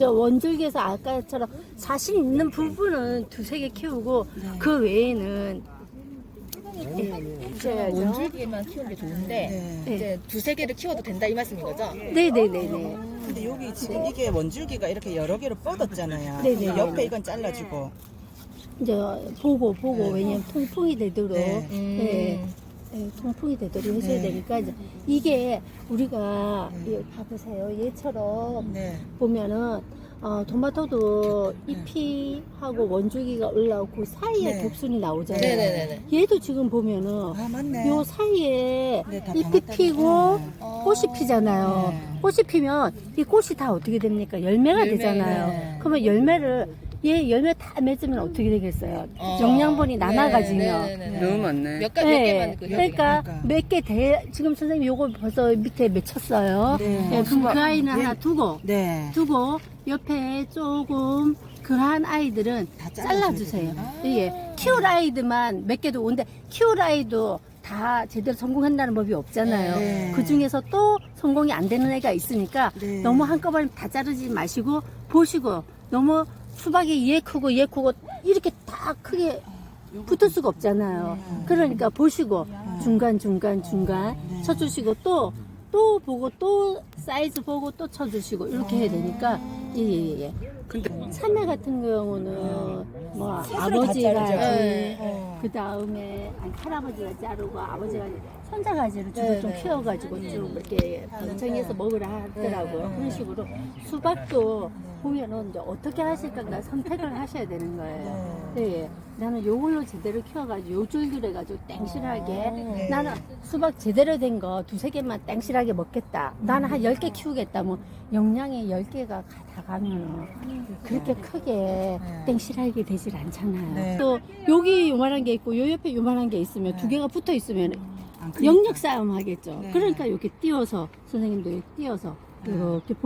저 원줄기에서 아까처럼 자신 있는 부분은 두세 개 키우고 그 외에는 있어야죠. 원줄기만 키우는 게 좋은데 네. 이제 두세 개를 키워도 된다 이 말씀인 거죠? 네네네네. 근데 여기 지금 이게 원줄기가 이렇게 여러 개로 뻗었잖아요. 네네. 옆에 이건 잘라주고. 이제 보고 보고 네. 왜냐면 통풍이 되도록 네. 네. 네, 통풍이 되도록 해줘야 네. 되니까 이제 이게 우리가 네. 이 봐보세요. 얘처럼 네. 보면은 어, 토마토도 잎이 하고 원줄기가 올라오고 그 사이에 네. 독순이 나오잖아요. 네네네네. 얘도 지금 보면은 아 맞네. 요 사이에 네, 다 잎이 피고 네. 꽃이 피잖아요. 네. 꽃이 피면 이 꽃이 다 어떻게 됩니까? 열매가 열매, 되잖아요. 네. 그러면 열매를 얘 열매 다 맺으면 어떻게 되겠어요? 어. 영양분이 네, 남아가지면. 네네 네 네. 너무 많네. 몇 가, 몇 개만 그 그러니까 그러니까. 몇개 대, 지금 선생님 요거 벌써 밑에 맺혔어요. 네. 네, 그럼 그 아이는 네. 하나 두고, 네. 두고, 옆에 조금 그한 아이들은 다 잘라주세요. 이게 키울 아이들만 몇 개도 오는데 키울 아이도 다 제대로 성공한다는 법이 없잖아요. 네. 그 중에서 또 성공이 안 되는 애가 있으니까 네. 너무 한꺼번에 다 자르지 마시고 보시고 너무 수박이 얘 크고 얘 크고 이렇게 다 크게 붙을 수가 없잖아요. 그러니까 보시고 중간 중간 중간 쳐주시고 또 또 보고 또 사이즈 보고 또 쳐주시고 이렇게 해야 되니까 예예예. 예, 근데 참외 같은 경우는 뭐 스스로 다 아버지가. 네. 어. 그 다음에 할아버지가 자르고 아버지가 손자 가지를 주로 네, 좀 네. 키워가지고 좀 이렇게 방청해서 먹으라 하더라고요. 네. 그런 식으로 수박도 보면은 이제 어떻게 하실까 선택을 하셔야 되는 거예요. 네. 나는 요걸로 제대로 키워가지고 요 줄기로 해가지고 땡실하게 네. 나는 수박 제대로 된 거 두세 개만 땡실하게 먹겠다. 나는 한 열 개 키우겠다. 뭐 영양이 열 개가 다 가면은 그렇게 크게 땡실하게 되질 않잖아요. 네. 또 여기 요만한 게 있고 요 옆에 요만한 게 있으면 두 개가 붙어 있으면 안 크니까. 영역 싸움 하겠죠. 네. 그러니까 이렇게 띄워서 선생님들이 띄워서 이렇게 보